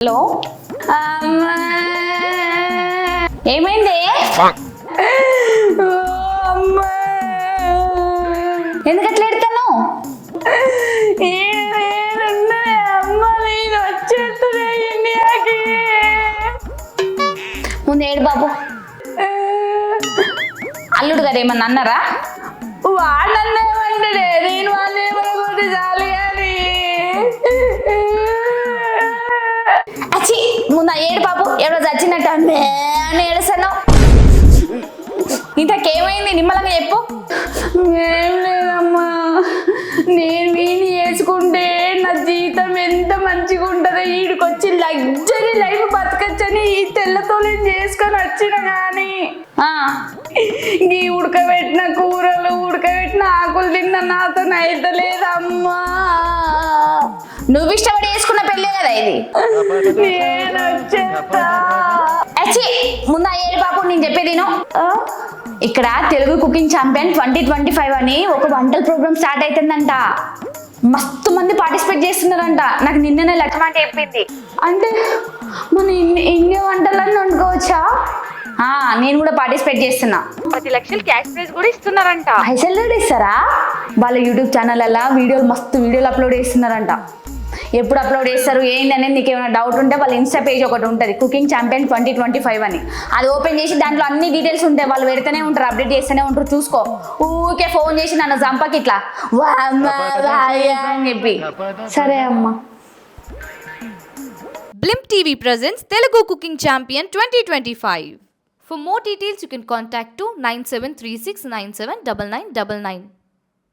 Hello. ఏమైంది? ఎందుకు అట్లా ఎడతాను ముందు ఏడు బాబు. అల్లుడు గారు ఏమన్నా అన్నారా? వాడన్నేమంటాడే నేను వాళ్ళు అమ్మే అని ఏడుస్తాను ఇంతకేమైంది? నిమ్మలంగా చెప్పు. ఏం లేదమ్మా. నేను వీని వేసుకుంటే నా జీతం ఎంత మంచిగా ఉంటుందో ఈడికొచ్చి లగ్జరీ లైఫ్ బతకచ్చని ఈ తెల్లతోనే చేసుకొని వచ్చిన కానీ ఈ ఉడకబెట్టిన కూరలు ఉడకబెట్టిన ఆకులు తిన్న నాతో అయితలేదమ్మా నువ్వు ఇష్టపడి వేసుకున్న పెళ్ళే కదా ఇది? నేను వచ్చేస్తా. అచ్చి ముందు ఆ ఏడు బాబు నేను చెప్పేది విను. ఇక్కడ Telugu cooking champion twenty twenty five అని ఒక వంటల ప్రోగ్రామ్ స్టార్ట్ అవుతుందంట మస్తు మంది పార్టిసిపేట్ చేస్తున్నారంట. నాకు నిన్ననే లక్ష్మణ చెప్పింది. అంటే మన ఇన్ని ఇన్ని వంటలన్నీ వండుకోవచ్చా? ఆ, నేను కూడా పార్టిసిపేట్ చేస్తున్నా. పది లక్షలు క్యాష్ ప్రైజ్ కూడా ఇస్తున్నారంట. పైసలు కూడా ఇస్తారా? వాళ్ళ యూట్యూబ్ ఛానల్ అలా వీడియోలు మస్తు వీడియోలు అప్లోడ్ చేస్తున్నారంట. ఎప్పుడు అప్లోడ్ చేస్తారు ఏంటి అనేది నీకు ఏమైనా డౌట్ ఉంటే వాళ్ళ ఇన్స్టా పేజ్ ఒకటి ఉంటుంది cooking champion twenty twenty five అని. అది ఓపెన్ చేసి దాంట్లో అన్ని డీటెయిల్స్ ఉంటాయి వాళ్ళు పెడితేనే ఉంటారు అప్డేట్ చేస్తూనే ఉంటారు చూసుకో. ఊరికే ఫోన్ చేసి నన్ను చంపకి ఇట్లా. అని చెప్పి. సరే అమ్మా. Blimp TV presents Telugu Cooking Champion 2025. For more details, you can contact to 9736979999.